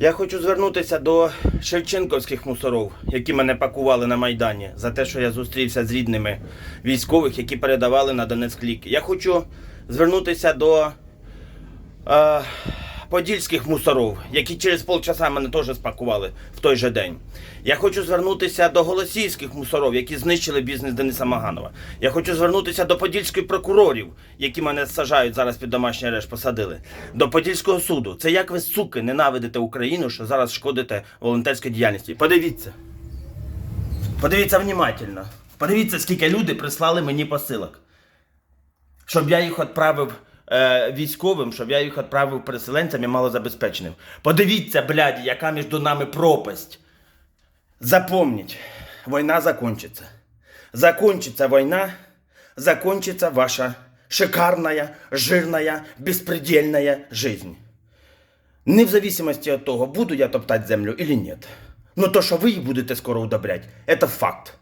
Я хочу звернутися до шевченківських мусоров, які мене пакували на Майдані, за те, що я зустрівся з рідними військових, які передавали на Донецьк ліки. Я хочу звернутися до е, подільських мусорів, які через полчаса мене теж спакували в той же день. Я хочу звернутися до голосійських мусорів, які знищили бізнес Дениса Маганова. Я хочу звернутися до подільських прокурорів, які мене сажають зараз під домашній арешт, посадили. До подільського суду. Це як ви, суки, ненавидите Україну, що зараз шкодите волонтерській діяльності. Подивіться. Подивіться внимательно. Подивіться, скільки люди прислали мені посилок щоб я їх відправив е, військовим, щоб я їх відправив переселенцям і малозабезпеченим. Подивіться, блядь, яка між нами пропасть. Запомніть, війна закончится. Закончится война, закончится ваша шикарная, жирная, беспредельная жизнь. Не в зависимости от того, буду я топтать землю или нет. Но то, що ви її будете скоро удобрять, это факт.